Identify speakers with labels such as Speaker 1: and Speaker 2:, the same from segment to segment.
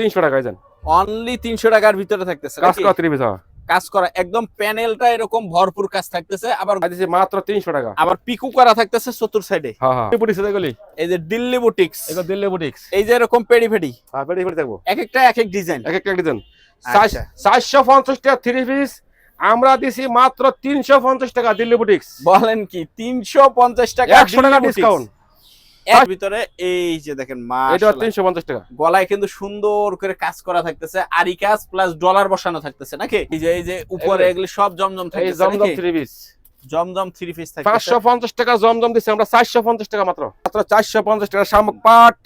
Speaker 1: তিনশো টাকায় যান।
Speaker 2: অনলি তিনশো টাকার ভিতরে থাকতেছে
Speaker 1: কাজ করা হ্যাঁ।
Speaker 2: কাজ করা একদম প্যানেলটা এরকম ভরপুর কাজ থাকতেছে আবার
Speaker 1: মাত্র তিনশো টাকা।
Speaker 2: আবার পিকু করা থাকতেছে চতুর সাইডে
Speaker 1: হ্যাঁ হ্যাঁ।
Speaker 2: এই যে দিল্লি বুটিক্স
Speaker 1: দিল্লি বুটিক্স
Speaker 2: এই যে এরকম পেডি ফেডি
Speaker 1: হ্যাঁ পেটি থাকব।
Speaker 2: এক একটা এক এক ডিজাইন
Speaker 1: এক একটা ডিজাইন
Speaker 2: আচ্ছা।
Speaker 1: চারশো পঞ্চাশ টাকা থ্রি পিস আমরা দিছি মাত্র তিনশো পঞ্চাশ টাকা দিল্লি বুটিক্স
Speaker 2: বলেন কি তিনশো পঞ্চাশ টাকা
Speaker 1: একশো টাকা ডিসকাউন্ট
Speaker 2: এর ভিতরে এই যে দেখেন
Speaker 1: এটা
Speaker 2: মাশাআল্লাহ।
Speaker 1: তিনশো পঞ্চাশ টাকা।
Speaker 2: গলায় কিন্তু সুন্দর করে কাজ করা থাকতেছে আরি কাজ প্লাস ডলার বসানো থাকতেছে নাকি? এই যে এই যে উপরে
Speaker 1: এগুলি
Speaker 2: সব জমজম
Speaker 1: এই Zamzam three piece
Speaker 2: Zamzam three piece থাকতেছে।
Speaker 1: পাঁচশো পঞ্চাশ টাকা জমজম আমরা চারশো পঞ্চাশ টাকা মাত্র। মাত্র চারশো পঞ্চাশ টাকা শামুক পাট।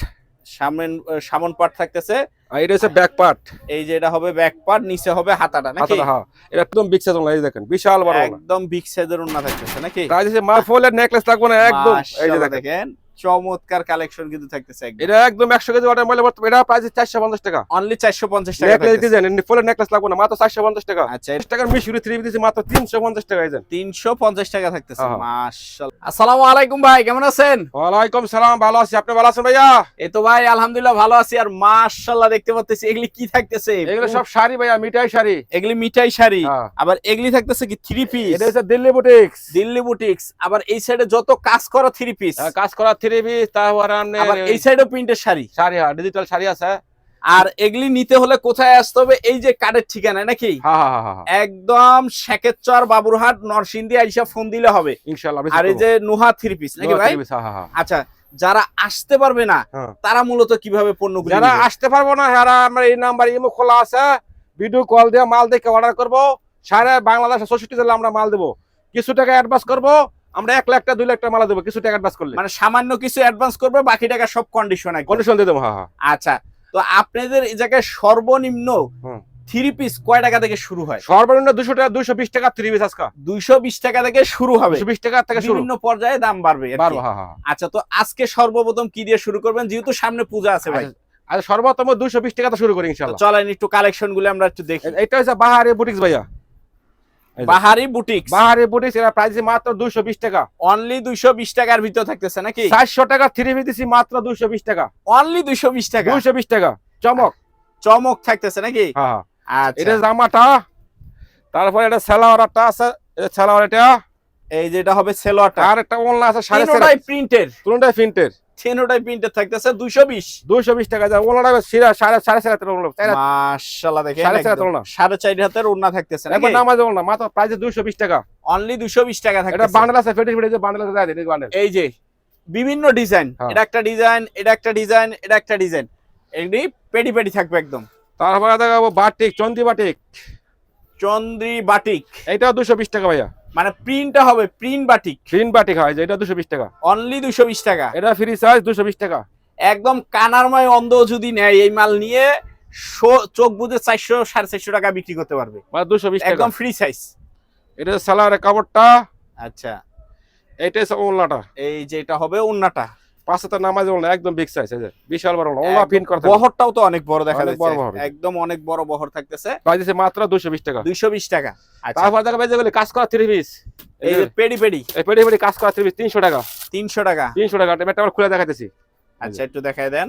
Speaker 2: সামনে সামন পাট থাকতেছে।
Speaker 1: আর এটা হচ্ছে ব্যাক পাট
Speaker 2: এই যে এটা হবে ব্যাক পার্ট নিচে হবে হাতাটা নাকি?
Speaker 1: আচ্ছা হ্যাঁ। এটা একদম বিগ সাইজ এই দেখেন বিশাল বড়
Speaker 2: একদম বিগ সাইজের উন্না থাকতেছে নাকি?
Speaker 1: হচ্ছে মাফলের নেকলেস লাগবে না একদম। এই যে দেখেন।
Speaker 2: চমৎকার কালেকশন কিন্তু থাকতেছে
Speaker 1: এটা একদম একশো কেজি ওয়াটার ময়লা ভর্তি। এটা প্রাইস চারশো পঞ্চাশ টাকা।
Speaker 2: অনলি 450 টাকা
Speaker 1: নেকলেস। ডিজাইন ফুলের নেকলেস লাগবে না মাত্র চারশো পঞ্চাশ টাকা।
Speaker 2: আচ্ছা
Speaker 1: টাকার মিশুরি থ্রি দিচ্ছি মাত্র তিনশো পঞ্চাশ টাকা এই যে।
Speaker 2: 350 টাকা থাকতেছে
Speaker 1: হ্যাঁ।
Speaker 2: মাশাআল্লাহ আসসালামু আলাইকুম ভাই কেমন আছেন?
Speaker 1: ওয়ালাইকুম সালাম ভালো আছি। আপনি ভালো আছেন ভাইয়া?
Speaker 2: এই তো ভাই আলহামদুলিল্লাহ ভালো আছি। আর মাশাআল্লাহ দেখতে পাচ্তেছি এগুলি কি থাকতেছে?
Speaker 1: এগুলো সব শাড়ি ভাইয়া মিঠাই শাড়ি।
Speaker 2: এগুলি মিঠাই শাড়ি।
Speaker 1: হ্যাঁ।
Speaker 2: আবার এগুলি থাকতেছে কি থ্রি পিস
Speaker 1: এটা হচ্ছে দিল্লি বুটিক্স
Speaker 2: দিল্লি বুটিক্স আবার এই সাইডে যত কাজ করা থ্রি পিস
Speaker 1: কাজ করা থ্রি পিস তারপর
Speaker 2: এই সাইডেও প্রিন্টের শাড়ি?
Speaker 1: শাড়ি হ্যাঁ ডিজিটাল শাড়ি আছে।
Speaker 2: আর এগুলি নিতে হলে কোথায় আসতে হবে? এই যে কার্ডের ঠিকানায় নাকি?
Speaker 1: হ্যাঁ হ্যাঁ হ্যাঁ
Speaker 2: একদম শেখেরচর বাবুরহাট নরসিংদী আইসা ফোন দিলে হবে।
Speaker 1: ইনশাআল্লাহ
Speaker 2: আর এই যে নুহা থ্রি পিস নাকি ভাই? আচ্ছা যারা আসতে পারবে না। তারা মূলত কীভাবে পণ্যগুলি
Speaker 1: যারা আসতে পারব না যারা আমরা এই নাম্বার ইমো খোলা আছে। ভিডিও কল দিয়ে মাল দেখে অর্ডার করব। সারা বাংলাদেশ চৌষট্টি জেলা আমরা মাল দেবো। কিছু টাকা অ্যাডভান্স করব। আমরা এক লাখ টাকা দুই লাখ টাকা মাল দেবো কিছু টাকা অ্যাডভান্স করলে।
Speaker 2: মানে সামান্য কিছু অ্যাডভান্স করবে বাকি টাকা সব কন্ডিশন
Speaker 1: কন্ডিশন দিয়ে দেবো হ্যাঁ হ্যাঁ।
Speaker 2: আচ্ছা তো আপনাদের এই জায়গায় সর্বনিম্ন থ্রি পিস কয় টাকা থেকে শুরু হয়?
Speaker 1: সর্বনিম্ন দুশো টাকা দুশো বিশ টাকা থ্রি পিস আজকে।
Speaker 2: দুইশো বিশ টাকা থেকে শুরু হবে।
Speaker 1: বিশ টাকা থেকে শুরু।
Speaker 2: বিভিন্ন পর্যায়ে দাম বাড়বে
Speaker 1: হ্যাঁ হ্যাঁ।
Speaker 2: আচ্ছা তো আজকে সর্বপ্রথম কি দিয়ে শুরু করবেন? যেহেতু সামনে পূজা আছে ভাই।
Speaker 1: আর সর্বোত্তম দুশো বিশ টাকা তো শুরু করি ইনশাল্লাহ
Speaker 2: চলেন একটু কালেকশনগুলো আমরা একটু দেখি।
Speaker 1: এটা হচ্ছে বাহারে বুটিক্স ভাইয়া।
Speaker 2: বাহারি বুটিক
Speaker 1: বাহারি বুটিক্স এর প্রাইস মাত্র দুশো বিশ টাকা।
Speaker 2: অনলি দুইশো বিশ টাকার ভিতর থাকতেছে নাকি?
Speaker 1: চারশো টাকা থ্রি পিস দিচ্ছি মাত্র দুশো বিশ টাকা।
Speaker 2: অনলি দুইশো বিশ টাকা?
Speaker 1: দুশো বিশ টাকা। চমক।
Speaker 2: চমক থাকতেছে নাকি?
Speaker 1: হ্যাঁ হ্যাঁ।
Speaker 2: আচ্ছা।
Speaker 1: এটা জামাটা তারপরে এটা সেলাওয়ারটা আছে এটা সেলাওয়ার এটা।
Speaker 2: এই যেটা হবে সেলোয়ারটা।
Speaker 1: আর একটা ওনলা আছে সাড়ে
Speaker 2: প্রিন্টের
Speaker 1: তিনটাই প্রিন্টের
Speaker 2: তিনোটাই প্রিন্টের থাকতেছে দুইশো বিশ।
Speaker 1: দুইশো বিশ টাকা যায় ওনলাটা সিরা সাড়ে সাড়ে চার হাতের ওনলা চার হাত-
Speaker 2: মাশাআল্লাহ
Speaker 1: সাড়ে চার হাতের ওড়না।
Speaker 2: সাড়ে চার হাতের ওড়না থাকতেছে
Speaker 1: একবার নামাজ ওনলা মাত্র প্রাইস দুইশো বিশ টাকা।
Speaker 2: অনলি দুইশো বিশ টাকা
Speaker 1: এটা বান্ডেল আছে ফেটে ফেটে বান্ডেল আছে বান্ডেল
Speaker 2: এই যে বিভিন্ন ডিজাইন
Speaker 1: হ্যাঁ।
Speaker 2: এটা একটা ডিজাইন এটা একটা ডিজাইন এটা একটা ডিজাইন এগুলি পেডি পেডি থাকবে একদম।
Speaker 1: তারপরে দেখাবো বাটিক চন্দি বাটিক।
Speaker 2: চন্দ্রি বাটিক।
Speaker 1: এটাও দুশো বিশ টাকা ভাইয়া।
Speaker 2: মানে প্রিন্টটা হবে প্রিন্ট বাটিক
Speaker 1: প্রিন্ট বাটিক হয় যে এটা দুশো বিশ টাকা।
Speaker 2: অনলি দুশো বিশ টাকা।
Speaker 1: এটা ফ্রি সাইজ দুশো বিশ টাকা।
Speaker 2: একদম কানারময় অন্ধ যদি নেয় এই মাল নিয়ে চোখ বুঝে চারশো সাড়ে চারশো টাকা বিক্রি করতে পারবে।
Speaker 1: মানে দুশো বিশ টাকা।
Speaker 2: একদম ফ্রি সাইজ
Speaker 1: এটা সালোয়ারের কাপড়টা।
Speaker 2: আচ্ছা।
Speaker 1: এটা হচ্ছে ওনলাটা
Speaker 2: এই যে এটা হবে উন্নাটা
Speaker 1: পাঁচ হাতের নামাজ একদম বিগ সাইজ বিশাল বড় ওনলা ওনলা প্রিন্ট করা
Speaker 2: বহরটাও তো অনেক বড় দেখা যাচ্ছে। একদম অনেক বড় বহর থাকতেছে।
Speaker 1: মাত্র দুশো বিশ টাকা।
Speaker 2: দুইশো বিশ টাকা। আচ্ছা।
Speaker 1: তারপর দেখা যেগুলি কাজ করা থ্রি পিস
Speaker 2: এই যে পেডি পেডি।
Speaker 1: এই পেটে পেটে কাজ করা থ্রি পিস তিনশো টাকা।
Speaker 2: তিনশো টাকা।
Speaker 1: তিনশো টাকা এটা আবার খুলে দেখাইতেছি।
Speaker 2: আচ্ছা একটু দেখায় দেন।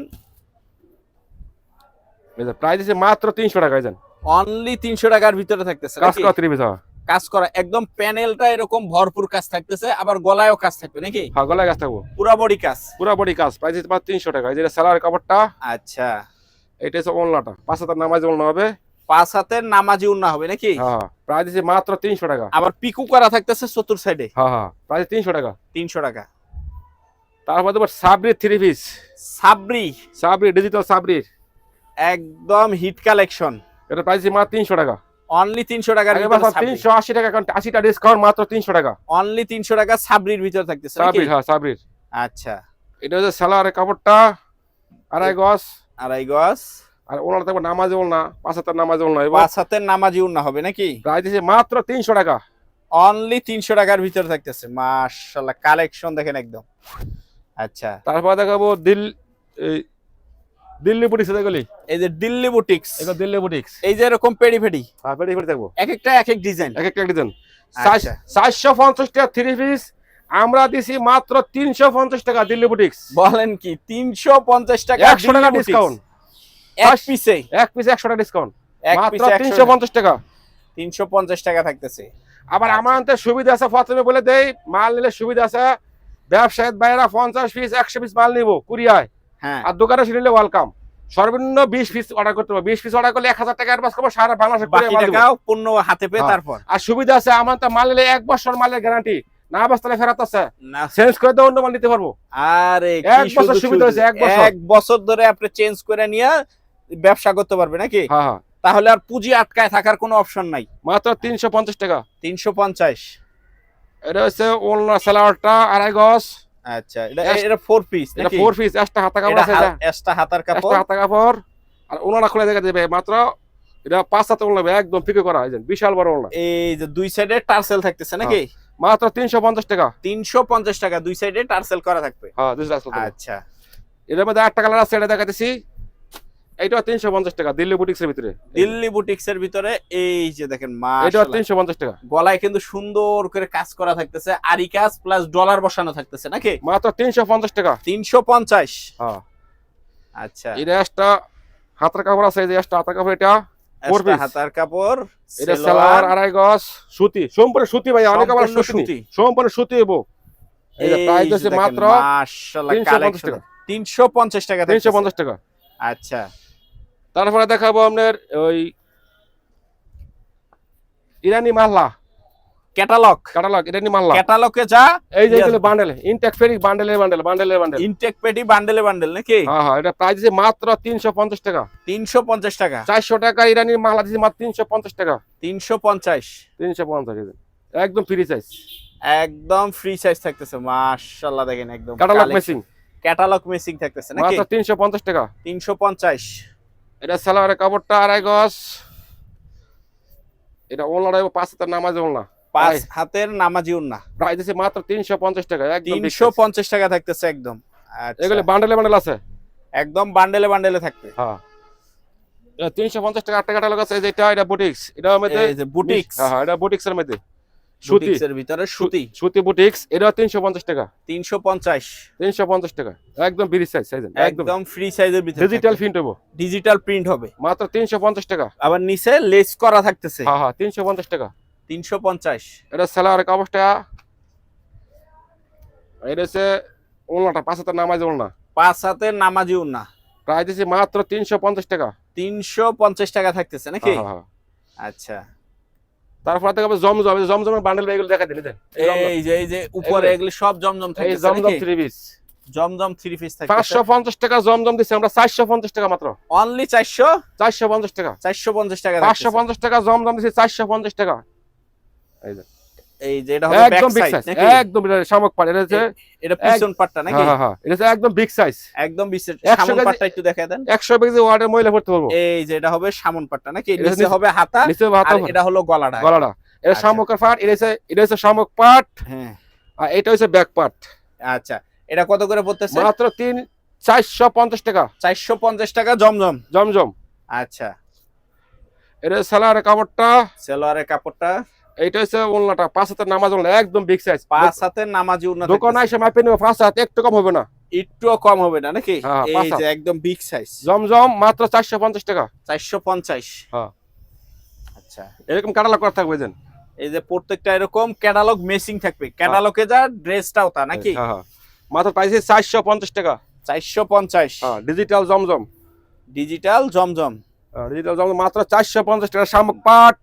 Speaker 1: প্রাইস আছে মাত্র তিনশো টাকা যান
Speaker 2: অনলি তিনশো টাকার ভিতরে থাকতেছে
Speaker 1: কাজ? করা থ্রি পিস
Speaker 2: কাজ করা একদম প্যানেলটা এরকম ভরপুর কাজ থাকতেছে আবার গলায়ও কাজ থাকবে নাকি?
Speaker 1: হ্যাঁ গলায় কাজ থাকব।
Speaker 2: পুরা বডি কাজ।
Speaker 1: পুরো বডি কাজ প্রাইস মাত্র তিনশো টাকা। এই যে সালোয়ার কাপড়টা
Speaker 2: আচ্ছা।
Speaker 1: এটা হচ্ছে ওনলাটা পাঁচ হাতের নামাজ ওনলা হবে।
Speaker 2: পাঁচ হাতের নামাজি উন্না হবে নাকি?
Speaker 1: হ্যাঁ প্রাইস আছে মাত্র তিনশো টাকা।
Speaker 2: আবার পিকু করা থাকতেছে চতুর সাইডে
Speaker 1: হ্যাঁ হ্যাঁ। প্রাইস তিনশো টাকা।
Speaker 2: তিনশো টাকা।
Speaker 1: তারপর তোমার Sabri three piece
Speaker 2: Sabri.
Speaker 1: Sabri digital সাবরির
Speaker 2: একদম হিট কালেকশন
Speaker 1: এটা প্রাইস মাত্র তিনশো টাকা।
Speaker 2: অনলি তিনশো টাকার
Speaker 1: তিনশো আশি টাকা কারণ ডিসকাউন্ট মাত্র তিনশো টাকা।
Speaker 2: অনলি তিনশো টাকা সাবরির ভিতরে থাকতেছে
Speaker 1: সাবরির হ্যাঁ সাবরির
Speaker 2: আচ্ছা।
Speaker 1: এটা হচ্ছে সালোয়ারের কাপড়টা আড়াই গজ।
Speaker 2: আড়াই গজ।
Speaker 1: আর ওনার থাকবে নামাজ ওলনা পাঁচ হাতের নামাজ ওলনা এবং
Speaker 2: পাঁচ হাতের নামাজি উন্না হবে নাকি?
Speaker 1: প্রাইস মাত্র তিনশো টাকা।
Speaker 2: অনলি তিনশো টাকার ভিতরে থাকতেছে মাশাল্লাহ কালেকশন দেখেন একদম। আচ্ছা।
Speaker 1: তারপর দেখাবো দিল দিল্লি বুটিক্স এগুলি
Speaker 2: এই যে দিল্লি বুটিক্স
Speaker 1: এগুলো দিল্লি বুটিক্স
Speaker 2: এই যে এরকম পেডি ফেডি।
Speaker 1: হ্যাঁ পেটি থাকব
Speaker 2: এক একটা এক এক ডিজাইন
Speaker 1: এক একটা ডিজাইন
Speaker 2: আচ্ছা।
Speaker 1: চারশো পঞ্চাশ টাকা থ্রি পিস আমরা দিছি মাত্র তিনশো পঞ্চাশ টাকা দিল্লি বুটিক্স
Speaker 2: বলেন কি তিনশো পঞ্চাশ টাকা
Speaker 1: একশো টাকা ডিসকাউন্ট
Speaker 2: এক পিসে
Speaker 1: এক পিস একশো টাকা ডিসকাউন্ট মাত্র তিনশো পঞ্চাশ টাকা।
Speaker 2: তিনশো পঞ্চাশ টাকা থাকতেছে।
Speaker 1: আবার
Speaker 2: আচ্ছা।
Speaker 1: আমার সুবিধা আছে প্রথমে বলে দেই মাল নিলে সুবিধা আছে। ব্যবসায়ী বাইরা পঞ্চাশ পিস একশো পিস মাল নিবো কুরিয়ায়। আর দোকানে নিলে ওয়েলকাম সর্বনিম্ন বিশ পিস অর্ডার করতে হবে। বিশ পিস অর্ডার করলে এক হাজার টাকা অ্যাডভান্স করব সারা বাংলাদেশে
Speaker 2: পণ্য হাতে পেয়ে
Speaker 1: হ্যাঁ।
Speaker 2: তারপর।
Speaker 1: আর সুবিধা আছে আমার তো মাল নিলে এক বছর মালের গ্যারান্টি না বাস্তলে ফেরত আছে। চেঞ্জ করে অন্য মাল নিতে পারব।
Speaker 2: আরে
Speaker 1: এক বছর সুবিধা হয়েছে, এক বছর।
Speaker 2: এক বছর ধরে আপনি চেঞ্জ করে নিয়ে ব্যবসা করতে পারবে নাকি?
Speaker 1: হ্যাঁ হ্যাঁ।
Speaker 2: তাহলে আর পুঁজি আটকায় থাকার কোনো অপশন নাই।
Speaker 1: মাত্র তিনশো পঞ্চাশ টাকা।
Speaker 2: তিনশো পঞ্চাশ।
Speaker 1: এটা হচ্ছে ওলনা স্যালাডটা আড়াই গজ।
Speaker 2: আচ্ছা এটা এটা ফোর পিস
Speaker 1: এটা ফোর পিস একটা হাতা কাপড়
Speaker 2: এটা
Speaker 1: আছে
Speaker 2: হাতার কাপড়?
Speaker 1: হাতা কাপড়। আর ওনারা খুলে দেখা দেবে মাত্র এটা পাঁচ হাতে ওলনা একদম ফিকে করা এই বিশাল বড় ওলনা
Speaker 2: এই যে দুই সাইডে টার্সেল থাকতেছে নাকি?
Speaker 1: মাত্র তিনশো পঞ্চাশ টাকা।
Speaker 2: তিনশো পঞ্চাশ টাকা দুই সাইডে টার্সেল করা থাকবে।
Speaker 1: হ্যাঁ
Speaker 2: আচ্ছা।
Speaker 1: এটার মধ্যে একটা কালার আছে এটা দেখাতেছি। এইটা তিনশো পঞ্চাশ টাকা দিল্লি বুটিক্সের ভিতরে।
Speaker 2: দিল্লি বুটিক্স এর ভিতরে এই যে দেখেন
Speaker 1: এটা
Speaker 2: মাশাআল্লাহ।
Speaker 1: তিনশো পঞ্চাশ টাকা।
Speaker 2: গলায় কিন্তু সুন্দর করে কাজ করা থাকতেছে আরি কাজ প্লাস ডলার বসানো থাকতেছে নাকি?
Speaker 1: মাত্র তিনশো পঞ্চাশ টাকা।
Speaker 2: তিনশো পঞ্চাশ।
Speaker 1: হ্যাঁ।
Speaker 2: আচ্ছা।
Speaker 1: এটা একটা হাতের কাপড় আছে এই যে একটা হাতের কাপড় এটা।
Speaker 2: হাতার কাপড়
Speaker 1: এটা
Speaker 2: সালোয়ার।
Speaker 1: আড়াই গজ সুতি সম্পূর্ণ সুতি ভাই অনেক আবার সুতি। সম্পূর্ণ সুতি এবো। এই প্রাইস
Speaker 2: দেখেন,
Speaker 1: মাত্র
Speaker 2: মাশাআল্লাহ,
Speaker 1: 350। টাকা।
Speaker 2: 350 টাকা
Speaker 1: তিনশো
Speaker 2: থাকতেছে।
Speaker 1: পঞ্চাশ টাকা।
Speaker 2: আচ্ছা।
Speaker 1: তারপরে দেখাবো আপনার ওই ইরানি মাল্লা।
Speaker 2: ক্যাটালগ।
Speaker 1: কাটালগ ইরানি মাল্লা।
Speaker 2: ক্যাটালগে যা।
Speaker 1: এই যে এগুলো বান্ডেল ইনটেক বান্ডেলের বান্ডেল বান্ডেল
Speaker 2: ইনটেক পেটি বান্ডেলে বান্ডেল নাকি?
Speaker 1: হ্যাঁ হ্যাঁ এটা প্রাইস আছে মাত্র তিনশো পঞ্চাশ টাকা।
Speaker 2: 350 টাকা।
Speaker 1: চারশো টাকা ইরানি মাল্লা দিচ্ছে মাত্র তিনশো পঞ্চাশ টাকা।
Speaker 2: 350
Speaker 1: তিনশো পঞ্চাশ একদম ফ্রি সাইজ
Speaker 2: একদম ফ্রি সাইজ থাকতেছে মাশাআল্লাহ দেখেন একদম
Speaker 1: কাটালগ মেসিং
Speaker 2: ক্যাটালগ মেসিং থাকতেছে নাকি?
Speaker 1: মাত্র তিনশো পঞ্চাশ টাকা।
Speaker 2: 350
Speaker 1: এটা সালোয়ারের কাপড়টা আড়াই গজ। এটা ওলনাটা পাঁচ হাজার নামাজ ওলনা।
Speaker 2: পাঁচ হাতের নামাজি উন্না
Speaker 1: প্রাইস আছে মাত্র তিনশো পঞ্চাশ টাকা তিনশো
Speaker 2: পঞ্চাশ টাকা থাকতেছে একদম। আচ্ছা।
Speaker 1: এগুলো বান্ডেলে বান্ডেল আছে?
Speaker 2: একদম বান্ডেলে বান্ডেলে থাকবে।
Speaker 1: হ্যাঁ। তিনশো পঞ্চাশ টাকা আটটা কাটালগ আছে এই যে এটা এটা বুটিক্স মধ্যে
Speaker 2: বুটিক্স
Speaker 1: হ্যাঁ হ্যাঁ এটা বুটিক্সের মধ্যে। সুতি।
Speaker 2: ভিতরে সুতি।
Speaker 1: সুতি বুটিক্স এটা তিনশো পঞ্চাশ টাকা।
Speaker 2: 350
Speaker 1: তিনশো পঞ্চাশ টাকা। একদম বিরি সাইজ সাইজ একদম।
Speaker 2: ফ্রি সাইজের ভিতরে
Speaker 1: ডিজিটাল প্রিন্ট হব।
Speaker 2: ডিজিটাল প্রিন্ট হবে।
Speaker 1: মাত্র তিনশো পঞ্চাশ টাকা।
Speaker 2: আবার নিচে লেস করা থাকতেছে।
Speaker 1: হ্যাঁ হ্যাঁ তিনশো পঞ্চাশ টাকা।
Speaker 2: 350
Speaker 1: এটা সালোয়ার কাপড়টা। এটা হচ্ছে ওলনাটা পাঁচ নামাজ ওলনা।
Speaker 2: পাঁচ হাতের নামাজি উন্না
Speaker 1: প্রাইস দিচ্ছি মাত্র তিনশো পঞ্চাশ টাকা।
Speaker 2: 350 টাকা থাকতেছে নাকি?
Speaker 1: হ্যাঁ, হ্যাঁ, হ্যাঁ।
Speaker 2: আচ্ছা।
Speaker 1: তারপর দেখাবো জমজম জমজমের বান্ডেল এগুলো দেখা দিলে এই
Speaker 2: যে এই যে উপরে
Speaker 1: এগুলো-
Speaker 2: সব জমজম থাকে
Speaker 1: Zamzam three piece
Speaker 2: Zamzam three piece থাকে
Speaker 1: পাঁচশো পঞ্চাশ টাকা জমজম দিচ্ছে আমরা চারশো পঞ্চাশ টাকা মাত্র।
Speaker 2: অনলি 400
Speaker 1: চারশো পঞ্চাশ টাকা।
Speaker 2: 450 টাকা
Speaker 1: পাঁচশো
Speaker 2: পাঁচশো
Speaker 1: পঞ্চাশ টাকা জমজম দিচ্ছে চারশো পঞ্চাশ টাকা।
Speaker 2: এই যে। এটা হবে ব্যাক
Speaker 1: একদম বিগ সাইজ একদম এটা শামুক পাট এটা হচ্ছে
Speaker 2: এটা পিছন পাটটা নাকি?
Speaker 1: হ্যাঁ হ্যাঁ হ্যাঁ এটা হচ্ছে একদম বিগ সাইজ
Speaker 2: একদম পাটটা একটু দেখায় দেন।
Speaker 1: একশো কেজি ওয়ার্ডের মহিলা ভরতে পারব
Speaker 2: এই যে এটা হবে সামন পাটটা নাকি?
Speaker 1: এটা
Speaker 2: নিচে
Speaker 1: নিচে-
Speaker 2: হবে হাতা
Speaker 1: নিচে ভাত
Speaker 2: এটা হলো গলাটা।
Speaker 1: গলাটা। এটা
Speaker 2: আচ্ছা।
Speaker 1: পাট এটা হচ্ছে এটা হচ্ছে শামুক পাট।
Speaker 2: হ্যাঁ।
Speaker 1: আর এটা হচ্ছে ব্যাক পাট
Speaker 2: আচ্ছা। এটা কত করে পড়তেছে?
Speaker 1: মাত্র তিন চারশো পঞ্চাশ টাকা।
Speaker 2: চারশো পঞ্চাশ টাকা জমজম।
Speaker 1: জমজম।
Speaker 2: আচ্ছা।
Speaker 1: এটা সালোয়ারের কাপড়টা।
Speaker 2: সেলোয়ারের কাপড়টা।
Speaker 1: এইটা হচ্ছে ওলনাটা পাঁচ হাতের নামাজ ওলনা একদম বিগ সাইজ
Speaker 2: পাঁচ হাতের নামাজি উন্নত
Speaker 1: দোকান এসে মাপে নেবে পাঁচ হাত একটু কম হবে না।
Speaker 2: একটুও কম হবে না নাকি?
Speaker 1: হ্যাঁ,
Speaker 2: এই যে একদম বিগ সাইজ
Speaker 1: জমজম মাত্র চারশো পঞ্চাশ টাকা।
Speaker 2: চারশো পঞ্চাশ।
Speaker 1: হ্যাঁ।
Speaker 2: আচ্ছা।
Speaker 1: এরকম কাটালা করা থাকবে যেন।
Speaker 2: এই যে প্রত্যেকটা এরকম ক্যাটালগ মেসিং থাকবে। ক্যাটালগে যা ড্রেসটাও তা নাকি?
Speaker 1: হ্যাঁ হ্যাঁ। মাত্র প্রাইস চারশো পঞ্চাশ টাকা।
Speaker 2: চারশো
Speaker 1: হ্যাঁ digital Zamzam.
Speaker 2: Digital Zamzam.
Speaker 1: Digital Zamzam মাত্র চারশো পঞ্চাশ টাকা। শামুক পাট।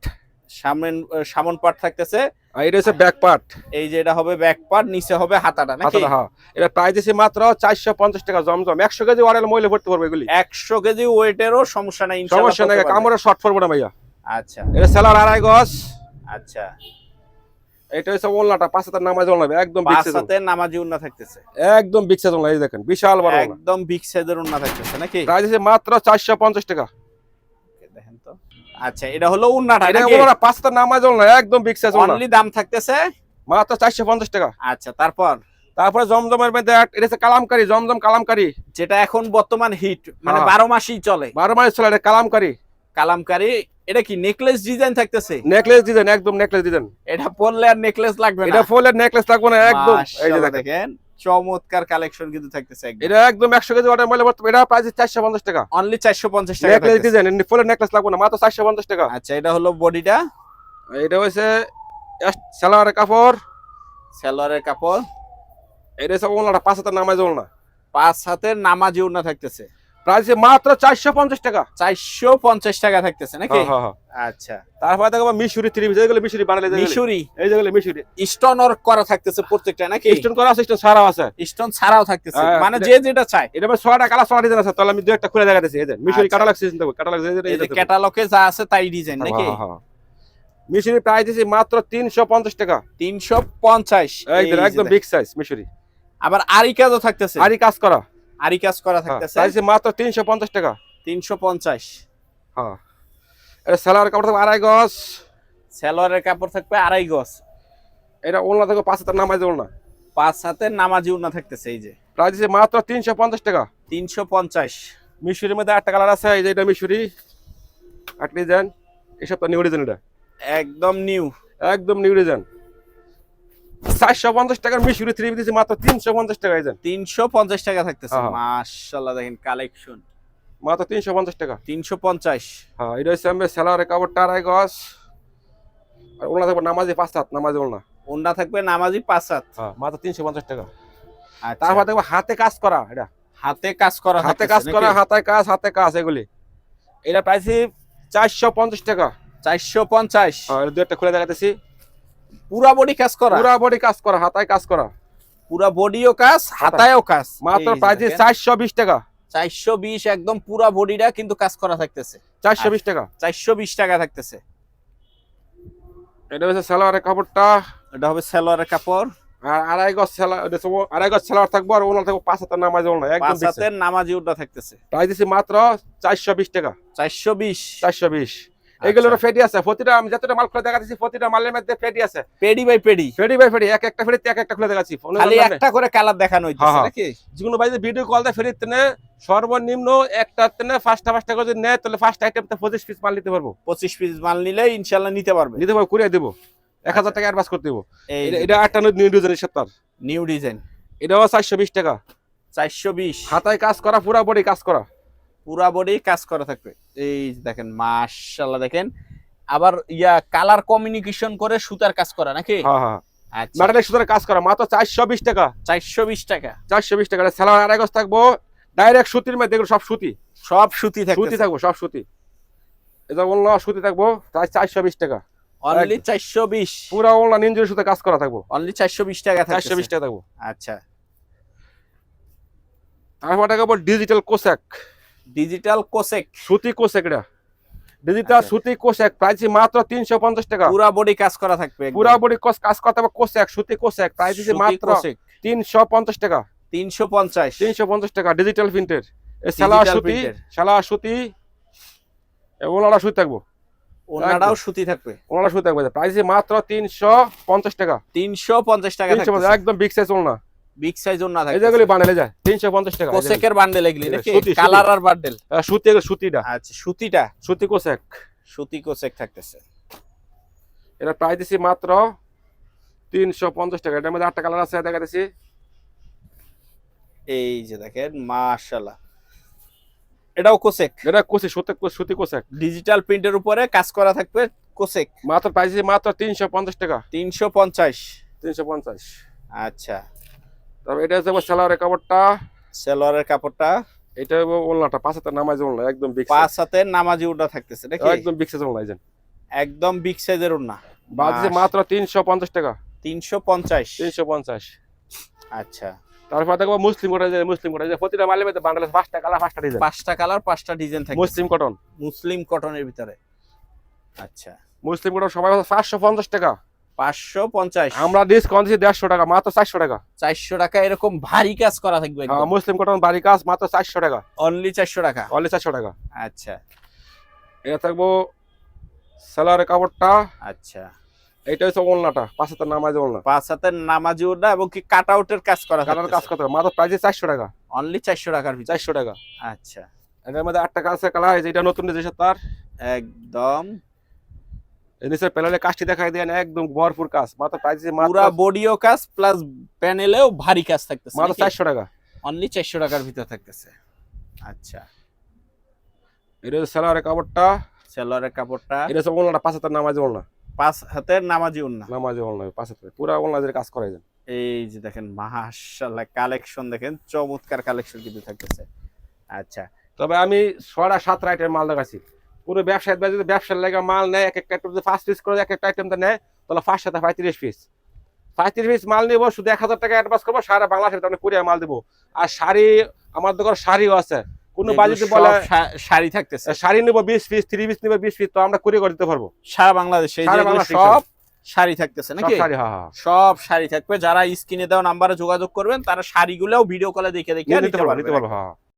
Speaker 2: সামন সামন পাট থাকতেছে।
Speaker 1: আর এটা হচ্ছে ব্যাক পাট
Speaker 2: এই যে এটা হবে ব্যাক পার্ট নিচে হবে হাতাটা নাকি?
Speaker 1: হাতাটা হ্যাঁ। এটা প্রাইস দিচ্ছি মাত্র চারশো পঞ্চাশ টাকা জমজম। একশো কেজি ওয়ারেল মহিলা ভরতে পারবে এগুলি।
Speaker 2: একশো কেজি ওয়েটেরও সমস্যা নাই ইনশাআল্লাহ
Speaker 1: সমস্যা নেই কামড়ে শর্ট পড়ব না ভাইয়া।
Speaker 2: আচ্ছা।
Speaker 1: এটা সেলার আড়াই গজ।
Speaker 2: আচ্ছা।
Speaker 1: এটা হচ্ছে ওলনাটা পাঁচ হাজার নামাজ একদম বিগ সাইজ
Speaker 2: নামাজি উন্না থাকতেছে।
Speaker 1: একদম বিগ সাইজ ওলনা এই দেখেন বিশাল বড়
Speaker 2: একদম বিগ সাইজের উন্না থাকতেছে নাকি?
Speaker 1: প্রাইস দিচ্ছি মাত্র চারশো পঞ্চাশ টাকা।
Speaker 2: দেখেন তো আচ্ছা এটা হলো উন্নাটা
Speaker 1: এটা
Speaker 2: নাকি?
Speaker 1: ওলনা পাঁচ হাজার নামাজ ওলনা একদম বিগ সাইজ
Speaker 2: অনলি দাম থাকতেছে?
Speaker 1: মাত্র চারশো পঞ্চাশ টাকা।
Speaker 2: আচ্ছা তারপর?
Speaker 1: তারপরে জমজমের মধ্যে এটা হচ্ছে কালামকারি জমজম কালামকারি।
Speaker 2: যেটা এখন বর্তমান হিট মানে
Speaker 1: হ্যাঁ।
Speaker 2: বারো মাসই চলে।
Speaker 1: বারো মাস চলে এটা কালামকারি।
Speaker 2: কালামকারি এটা কি নেকলেস ডিজাইন থাকতেছে?
Speaker 1: নেকলেস ডিজাইন একদম নেকলেস ডিজাইন
Speaker 2: এটা পরলে আর নেকলেস লাগবে না।
Speaker 1: এটা ফুলের নেকলেস থাকবে না একদম। এই যে দেখেন।
Speaker 2: চমৎকার কালেকশন কিন্তু থাকতেছে
Speaker 1: এটা একদম একশো কেজি ওয়াটার ময়লা বর্তমানে। এটা প্রাইস চারশো পঞ্চাশ টাকা।
Speaker 2: অনলি চারশো পঞ্চাশ টাকা
Speaker 1: নেকলেস ডিজাইন ফুলের নেকলেস লাগবে না মাত্র চারশো পঞ্চাশ টাকা।
Speaker 2: আচ্ছা এটা হলো বডিটা
Speaker 1: এটা হইছে সালোয়ারের কাপড়।
Speaker 2: সালোয়ারের কাপড়।
Speaker 1: এটা হচ্ছে ওনাটা পাঁচ হাতের নামাজ না
Speaker 2: পাঁচ হাতের নামাজি ওনা থাকতেছে।
Speaker 1: প্রাইস মাত্র চারশো পঞ্চাশ টাকা।
Speaker 2: চারশো পঞ্চাশ টাকা থাকতেছে নাকি?
Speaker 1: হ্যাঁ, হ্যাঁ, হ্যাঁ।
Speaker 2: আচ্ছা।
Speaker 1: তারপরে দেখো মিশুরি থ্রি পিস যেগুলো মিশুরি বানালে
Speaker 2: মিশরি?
Speaker 1: এই যেগুলো মিশুরি।
Speaker 2: স্টোনর করা থাকতেছে প্রত্যেকটা নাকি?
Speaker 1: স্টোন করা আছে স্টোন সারাও আছে।
Speaker 2: স্টোন ছাড়াও থাকতেছে। মানে যে যেটা চায়।
Speaker 1: এটা মানে ডিজাইন আছে। তাহলে আমি দু একটা খুলে দেখাতেছি এই যে মিশুরি
Speaker 2: আচ্ছা।
Speaker 1: কাটালাগ সিজন দেবো কাটালাগ
Speaker 2: এই যে ক্যাটালগে যা আছে তাই ডিজাইন নাকি?
Speaker 1: মিশুরি প্রাইস দিয়েছি মাত্র তিনশো পঞ্চাশ টাকা।
Speaker 2: তিনশো পঞ্চাশ।
Speaker 1: একদম একদম বিগ সাইজ মিশুরি।
Speaker 2: আবার আরি কাজও থাকতেছে।
Speaker 1: আরই কাজ করা।
Speaker 2: আরি কাজ করা থাকতেছে।
Speaker 1: প্রাইস মাত্র তিনশো পঞ্চাশ টাকা।
Speaker 2: তিনশো পঞ্চাশ।
Speaker 1: হ্যাঁ। এটা সেলার কাপড় থাকবে আড়াই গজ।
Speaker 2: সালোয়ারের কাপড় থাকবে আড়াই গজ।
Speaker 1: এটা ওলনা থাকবে পাঁচ হাজার নামাজ ওলনা
Speaker 2: পাঁচ হাতের নামাজি উন্না থাকতেছে এই যে।
Speaker 1: প্রাইস মাত্র তিনশো পঞ্চাশ টাকা।
Speaker 2: তিনশো পঞ্চাশ।
Speaker 1: মিশুরির মধ্যে একটা কালার আছে এই যে এটা মিশুরি। একটা ডিজাইন এসব তো নিউ ডিজাইন এটা।
Speaker 2: একদম নিউ
Speaker 1: একদম নিউ ডিজাইন চারশো পঞ্চাশ টাকার মিশুরি থ্রি দিয়েছি মাত্র তিনশো পঞ্চাশ টাকা এই
Speaker 2: তিনশো পঞ্চাশ টাকা থাকতেছে।
Speaker 1: হ্যাঁ।
Speaker 2: মাশাল্লাহ দেখেন কালেকশন
Speaker 1: মাত্র তিনশো পঞ্চাশ টাকা।
Speaker 2: তিনশো পঞ্চাশ।
Speaker 1: হ্যাঁ এটা হচ্ছে আমি সেলারের কাপড়টা আড়াই গজ। আর ওলনা থাকবে নামাজি পাঁচ হাত নামাজি ওলনা
Speaker 2: ওন্ডা থাকবে নামাজি পাঁচ হাত।
Speaker 1: হ্যাঁ মাত্র তিনশো পঞ্চাশ টাকা। তারপর দেখব হাতে কাজ করা এটা।
Speaker 2: হাতে কাজ করা
Speaker 1: হাতে কাজ করা হাতে কাজ হাতে কাজ এগুলি। এটা প্রাইস চারশো পঞ্চাশ টাকা।
Speaker 2: চারশো পঞ্চাশ।
Speaker 1: হ্যাঁ দু একটা খুলে দেখাতেছি।
Speaker 2: পুরা বডি কাজ করা।
Speaker 1: পুরা বডি কাজ করা হাতায় কাজ করা।
Speaker 2: পুরা বডিও কাজ হাতায়ও কাজ
Speaker 1: মাত্র প্রাইস চারশো বিশ টাকা।
Speaker 2: চারশো বিশ একদম পুরা বডিটা কিন্তু কাজ করা থাকতেছে।
Speaker 1: চারশো বিশ টাকা।
Speaker 2: চারশো বিশ টাকা থাকতেছে।
Speaker 1: এটা হচ্ছে সালোয়ারের কাপড়টা।
Speaker 2: এটা হবে সালোয়ারের কাপড়।
Speaker 1: আর আড়াই গজ সেলা এটা সব আড়াই গজ সেলার থাকব আর ওনার থাকব পাঁচ হাজার নামাজ না একদম
Speaker 2: পাঁচ হাতের নামাজি উড্ডা থাকতেছে।
Speaker 1: প্রাইস দিচ্ছি মাত্র চারশো বিশ টাকা।
Speaker 2: চারশো বিশ।
Speaker 1: চারশো বিশ। এগুলোর ফেডি আছে। প্রতিটা আমি যতটা মাল খুলে দেখাচ্ছি প্রতিটা মালের মধ্যে ফেডি আছে।
Speaker 2: পেডি বাই পেডি
Speaker 1: ফেডি বাই ফেডি এক একটা ফেডিতে এক একটা খুলে দেখাচ্ছি।
Speaker 2: খালি একটা করে কালার দেখানো হইতেছে
Speaker 1: হ্যাঁ, হ্যাঁ।
Speaker 2: নাকি?
Speaker 1: যেগুলো বাইরে ভিডিও কল দেয় ফেরিতে নে সর্বনিম্ন একটা করে যদি নেয় তাহলে ফার্স্ট পঁচিশ পিস মাল নিতে পারব।
Speaker 2: পঁচিশ পিস মাল নিলে ইনশাল্লাহ নিতে পারবে।
Speaker 1: নিতে পারব কুড়িয়ে দেবো। এক হাজার টাকা অ্যাডভান্স করতে দেবো। এটা- একটা নিউ সপ্তাহ
Speaker 2: নিউ ডিজাইন
Speaker 1: এটাও চারশো বিশ টাকা।
Speaker 2: চারশো বিশ।
Speaker 1: হাতায় কাজ করা পুরা বডি কাজ করা।
Speaker 2: পুরা বডি কাজ করা থাকবে। এই দেখেন মাশাল্লাহ দেখেন। আবার ইয়া কালার কমিউনিকেশন করে সুতার কাজ করা নাকি?
Speaker 1: হ্যাঁ হ্যাঁ।
Speaker 2: আচ্ছা।
Speaker 1: সুতরাং কাজ করা মাত্র চারশো বিশ টাকা।
Speaker 2: চারশো বিশ টাকা।
Speaker 1: চারশো বিশ টাকা স্যালার আড়াই গজ থাকব। ডাইরেক্ট সুতির মধ্যে এগুলো সব সুতি।
Speaker 2: সব সুতি
Speaker 1: সুতি
Speaker 2: থাকব
Speaker 1: সব সুতি। এটা অন্য সুতি থাকব চারশো বিশ টাকা।
Speaker 2: অনলি চারশো বিশ।
Speaker 1: পুরা অন্য নিঞ্জুরি সুতে কাজ করা থাকব।
Speaker 2: অনলি চারশো বিশ টাকা
Speaker 1: চারশো বিশ টাকা থাকব।
Speaker 2: আচ্ছা।
Speaker 1: তারপর টাকা ডিজিটাল কোশেক
Speaker 2: ডিজিটাল কোসেক
Speaker 1: সুতি এটা ডিজিটাল
Speaker 2: আচ্ছা।
Speaker 1: সুতি কোশেক প্রাইস মাত্র তিনশো পঞ্চাশ টাকা।
Speaker 2: পুরা বডি কাজ করা থাকবে।
Speaker 1: পুরা বডি কাজ কোশেক সুতি কোশেক প্রাইস মাত্র
Speaker 2: কোসেক,
Speaker 1: তিনশো পঞ্চাশ টাকা।
Speaker 2: তিনশো পঞ্চাশ।
Speaker 1: তিনশো পঞ্চাশ টাকা ডিজিটাল প্রিন্টের
Speaker 2: Digital
Speaker 1: সুতি। সালোয়ার সুতি। এবং ওনারা সুতি থাকব।
Speaker 2: ওনারাও সুতি থাকবে।
Speaker 1: ওনারা সুতি থাকবে। প্রাইস মাত্র তিনশো পঞ্চাশ টাকা।
Speaker 2: তিনশো পঞ্চাশ টাকা
Speaker 1: একদম বিগ সাইজ ওনা
Speaker 2: বিগ সাইজ
Speaker 1: এই
Speaker 2: থাকবে
Speaker 1: বান্ডেলে যায়। তিনশো পঞ্চাশ টাকা।
Speaker 2: কোসেকের বান্ডেল এগুলি নাকি। কালার আর বান্ডেল
Speaker 1: সুতি সুতিটা।
Speaker 2: আচ্ছা সুতিটা?
Speaker 1: সুতি কোশেক
Speaker 2: সুতি কোসেক থাকতেছে।
Speaker 1: এটা প্রাইস দিছি মাত্র তিনশো পঞ্চাশ টাকা। এটার মধ্যে আটটা কালার আছে দেখা দিচ্ছি
Speaker 2: এই যে দেখেন মাশাআল্লাহ। এটাও কোসেক।
Speaker 1: এটা কোসে সুতি সুতি কোশেক
Speaker 2: ডিজিটাল প্রিন্টের উপরে কাজ করা থাকবে কোসেক।
Speaker 1: মাত্র প্রাইস মাত্র তিনশো পঞ্চাশ টাকা।
Speaker 2: তিনশো পঞ্চাশ।
Speaker 1: তিনশো পঞ্চাশ।
Speaker 2: আচ্ছা।
Speaker 1: তারপর এটা হচ্ছে সালোয়ারের কাপড়টা।
Speaker 2: সেলোয়ারের কাপড়টা।
Speaker 1: এটা ওলনাটা পাঁচ হাতের নামাজ ওলনা একদম বিগ
Speaker 2: পাঁচ হাতের নামাজি ওটা থাকতেছে নাকি?
Speaker 1: একদম বিগ সাইজ ওলনা
Speaker 2: একদম বিগ সাইজের
Speaker 1: বাদ দিছি মাত্র তিনশো পঞ্চাশ টাকা।
Speaker 2: তিনশো পঞ্চাশ।
Speaker 1: তিনশো পঞ্চাশ।
Speaker 2: আচ্ছা।
Speaker 1: তারপর দেখব মুসলিম কটন যে মুসলিম কটন যে প্রতিটা মালের মধ্যে বান্ডেল পাঁচটা কালার পাঁচটা ডিজাইন
Speaker 2: পাঁচটা কালার পাঁচটা ডিজাইন থাকে
Speaker 1: মুসলিম কটন
Speaker 2: মুসলিম কটনের ভিতরে। আচ্ছা।
Speaker 1: মুসলিম কটন সবাই পাঁচশো পঞ্চাশ টাকা।
Speaker 2: পাঁচশো পঞ্চাশ।
Speaker 1: আমরা ডিসকাউন্ট দিচ্ছি দেড়শো টাকা মাত্র চারশো টাকা।
Speaker 2: চারশো টাকা এরকম ভারী কাজ করা থাকবে
Speaker 1: হ্যাঁ, মুসলিম কটন বাড়ি কাজ মাত্র চারশো টাকা।
Speaker 2: অনলি চারশো টাকা?
Speaker 1: অনলি চারশো টাকা।
Speaker 2: আচ্ছা।
Speaker 1: এটা থাকব সালোয়ারের কাপড়টা।
Speaker 2: আচ্ছা।
Speaker 1: এটা হচ্ছে ওলনাটা পাঁচ হাতের নামাজ ওলনা।
Speaker 2: পাঁচ হাতের নামাজি ওটা এবং কি কাট আউটের কাজ করা
Speaker 1: কালার কাজ করতে হবে মাত্র প্রাইস চারশো টাকা।
Speaker 2: অনলি চারশো টাকার
Speaker 1: চারশো টাকা।
Speaker 2: আচ্ছা।
Speaker 1: এটার মধ্যে আটটা কাজ কালার যেটা নতুন যে তার।
Speaker 2: একদম।
Speaker 1: নিচের প্যানেলে কাজটি দেখাই দেন একদম ভরপুর কাজ। মাত্র প্রাইস
Speaker 2: পুরা বডিও কাজ প্লাস প্যানেলেও ভারী কাজ থাকতেছে
Speaker 1: মাত্র চারশো টাকা।
Speaker 2: অনলি চারশো টাকার ভিতর থাকতেছে। আচ্ছা।
Speaker 1: এটা হচ্ছে সালোয়ারের কাপড়টা।
Speaker 2: সেলোয়ারের কাপড়টা।
Speaker 1: এটা হচ্ছে ওনাটা পাঁচ হাজার নামাজি ওনা
Speaker 2: পাঁচ হাতের নামাজি উন্না
Speaker 1: নামাজি ওনা পাঁচ হাজার পুরা ওনাদের কাজ করাই দেন।
Speaker 2: এই যে দেখেন মাশাআল্লাহ কালেকশন দেখেন চমৎকার কালেকশন কিন্তু থাকতেছে। আচ্ছা।
Speaker 1: তবে আমি ছড়া সাত আইটেম মাল দেখাচ্ছি। পুরো ব্যবসায়ী যদি ব্যবসার লেগে মাল নেয় এক একটা যদি ফার্স্ট পিস করে এক একটা আইটেম নেয় তাহলে ফার্স্ট সাথে পঁয়ত্রিশ পিস পঁয়ত্রিশ পিস মাল নিবো শুধু এক হাজার টাকা অ্যাডভান্স করব সারা বাংলাদেশের তাহলে কুড়িয়ে মাল দেবো। আর শাড়ি আমার দোকান শাড়িও আছে। কোনো বাজেতে বলে
Speaker 2: শাড়ি থাকতেছে।
Speaker 1: শাড়ি নিবো বিশ পিস থ্রি পিস নিবো বিশ পিস তো আমরা কুড়িয়ে করে দিতে পারব।
Speaker 2: সারা বাংলাদেশে সব শাড়ি থাকতেছে নাকি?
Speaker 1: হ্যাঁ হ্যাঁ।
Speaker 2: সব শাড়ি থাকবে। যারা স্ক্রিনে দেওয়া নাম্বারে যোগাযোগ করবেন তারা শাড়িগুলোও ভিডিও কলে দেখে দেখে নিতে
Speaker 1: নিতে পারব